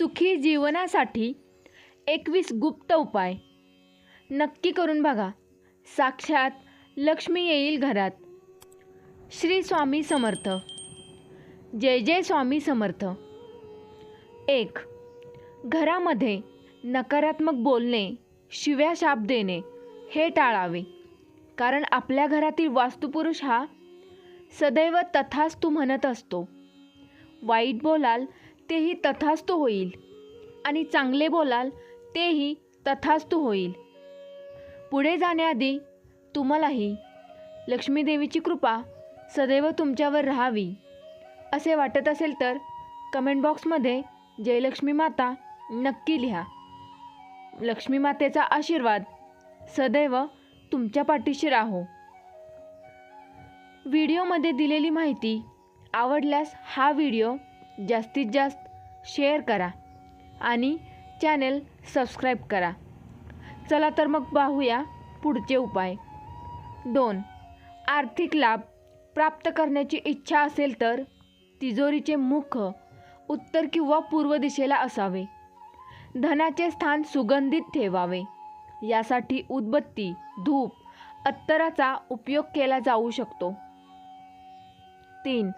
सुखी जीवनासाठी एकवीस गुप्त उपाय. नक्की करून बघा. साक्षात लक्ष्मी येईल घरात. श्री स्वामी समर्थ. जय जय स्वामी समर्थ. एक घरामध्ये नकारात्मक बोलणे शिव्या शाप देणे हे टाळावे. कारण आपल्या घरातील वास्तुपुरुष हा सदैव तथास्तू म्हणत असतो. वाईट बोलाल तेही तथास्तू होईल. आणि चांगले बोलाल तेही तथास्तू होईल. पुढे जाण्याआधी तुम्हालाही लक्ष्मी देवीची कृपा सदैव तुमच्यावर राहावी. असे वाटत असेल तर कमेंट बॉक्समध्ये जयलक्ष्मी माता नक्की लिहा. लक्ष्मी मातेचा आशीर्वाद सदैव तुमच्या पाठीशी राहो. व्हिडिओमध्ये दिलेली माहिती आवडल्यास हा व्हिडिओ जास्तीत जास्त शेअर करा आणि चॅनेल सबस्क्राईब करा. चला तर मग पाहूया पुढचे उपाय. दोन आर्थिक लाभ प्राप्त करण्याची इच्छा असेल तर तिजोरीचे मुख उत्तर किंवा पूर्व दिशेला असावे. धनाचे स्थान सुगंधित ठेवावे. यासाठी उदबत्ती धूप अत्तराचा उपयोग केला जाऊ शकतो. तीन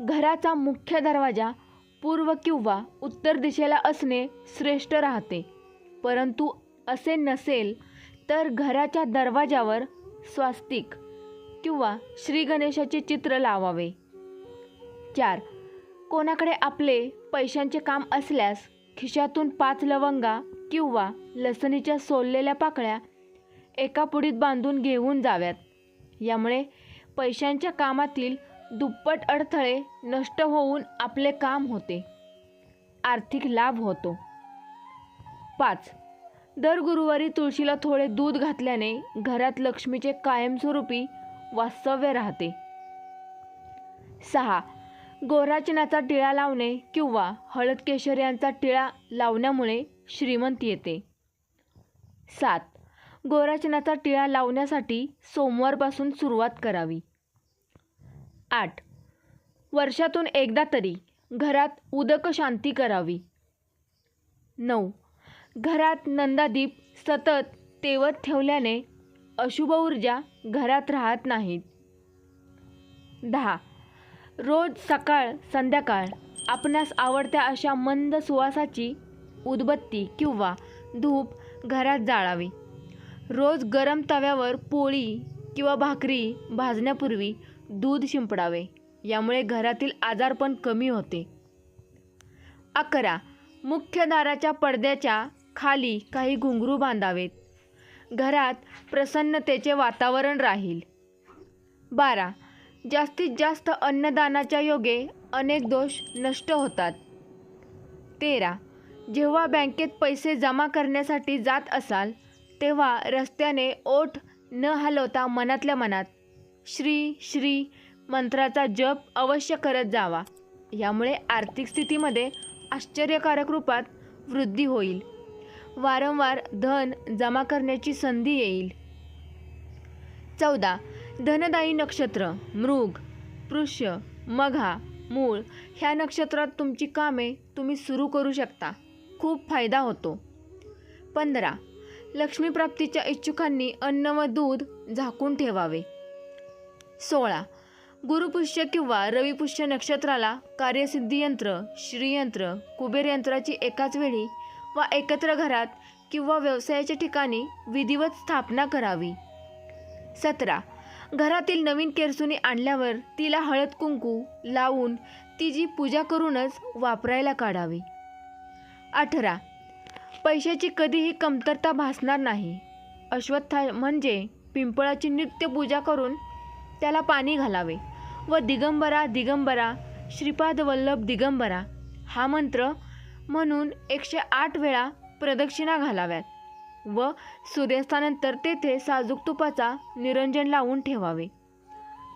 घराचा मुख्य दरवाजा पूर्व किंवा उत्तर दिशेला असणे श्रेष्ठ राहते. परंतु असे नसेल तर घराच्या दरवाजावर स्वास्तिक किंवा श्रीगणेशाचे चित्र लावावे. चार. कोणाकडे आपले पैशांचे काम असल्यास खिशातून पाच लवंगा किंवा लसणीच्या सोललेल्या पाकळ्या एका पुडीत बांधून घेऊन जाव्यात. यामुळे पैशांच्या कामातील दुप्पट अडथळे नष्ट होऊन आपले काम होते. आर्थिक लाभ होतो. पाच. दर गुरुवारी तुळशीला थोडे दूध घातल्याने घरात लक्ष्मीचे कायमस्वरूपी वास्तव्य राहते. सहा. गोराचनाचा टिळा लावणे किंवा हळद केशर यांचा टिळा लावण्यामुळे श्रीमंत येते. सात. गोराचनाचा टिळा लावण्यासाठी सोमवारपासून सुरुवात करावी. आठ. वर्षातून एकदा तरी घरात उदक शांती करावी. नऊ. घरात नंदादीप सतत तेवत ठेवल्याने अशुभ ऊर्जा घरात राहत नाहीत. दहा. रोज सकाळ संध्याकाळ आपणास आवडत्या अशा मंद सुवासाची उदबत्ती किंवा धूप घरात जाळावी. रोज गरम तव्यावर पोळी किंवा भाकरी भाजण्यापूर्वी दूध शिंपडावे. यामुळे घरातील आजारपण कमी होते. अकरा. मुख्य दाराच्या पडद्याच्या खाली काही घुंगरू बांधावेत. घरात प्रसन्नतेचे वातावरण राहील. बारा. जास्तीत जास्त अन्नदानाच्या योगे अनेक दोष नष्ट होतात. तेरा. जेव्हा बँकेत पैसे जमा करण्यासाठी जात असाल तेव्हा रस्त्याने ओठ न हलवता मनातल्या मनात श्री श्री मंत्राचा जप अवश्य करत जावा. यामुळे आर्थिक स्थितीमध्ये आश्चर्यकारक रूपात वृद्धी होईल. वारंवार धन जमा करण्याची संधी येईल. चौदा. धनदायी नक्षत्र मृग पृष्य मघा मूळ ह्या नक्षत्रात तुमची कामे तुम्ही सुरू करू शकता. खूप फायदा होतो. पंधरा. लक्ष्मीप्राप्तीच्या इच्छुकांनी अन्न व दूध झाकून ठेवावे. सोळा. गुरुपुष्य किंवा रविपुष्य नक्षत्राला कार्यसिद्धी यंत्र श्रीयंत्र कुबेर यंत्राची एकाच वेळी वा एकत्र घरात किंवा व्यवसायाच्या ठिकाणी विधिवत स्थापना करावी. सतरा. घरातील नवीन केरसुनी आणल्यावर तिला हळद कुंकू लावून तिची पूजा करूनच वापरायला काढावी. अठरा. पैशाची कधीही कमतरता भासणार नाही. अश्वत्था म्हणजे पिंपळाची नित्य पूजा करून त्याला पाणी घालावे. व दिगंबरा दिगंबरा श्रीपाद वल्लभ दिगंबरा हा मंत्र म्हणून एकशे आठ वेळा प्रदक्षिणा घालाव्यात. व सूर्यास्तानंतर तेथे साजूक तुपाचा निरंजन लावून ठेवावे.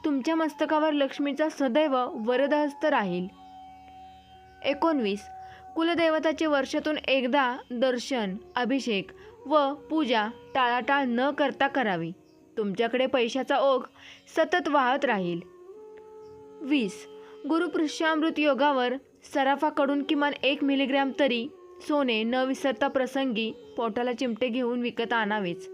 तुमच्या मस्तकावर लक्ष्मीचा सदैव वरदहस्त राहील. एकोणवीस. कुलदैवताचे वर्षातून एकदा दर्शन अभिषेक व पूजा टाळाटाळ न करता करावी. तुमच्याकडे पैशाचा ओघ सतत वाहत राहील. वीस. गुरुपृष्यामृत योगावर सराफाकडून किमान एक मिलीग्रॅम तरी सोने न विसरता प्रसंगी पोटाला चिमटे घेऊन विकत आणावेच.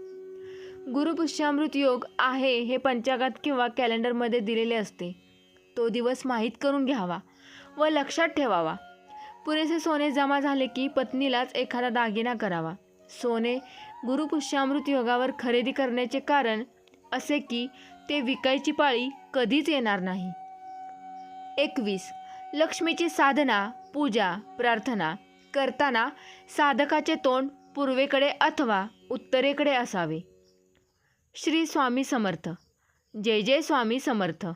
गुरुपुष्यामृत योग आहे हे पंचांगात किंवा कॅलेंडरमध्ये दिलेले असते. तो दिवस माहीत करून घ्यावा व लक्षात ठेवावा. पुरेसे सोने जमा झाले की पत्नीलाच एखादा दागिना करावा. सोने गुरुपुष्यामृत योगावर खरेदी करण्याचे कारण असे की ते विकायची पाळी कधीच येणार नाही. एकवीस. लक्ष्मीची साधना पूजा प्रार्थना करताना साधकाचे तोंड पूर्वेकडे अथवा उत्तरेकडे असावे. श्री स्वामी समर्थ. जय जय स्वामी समर्थ.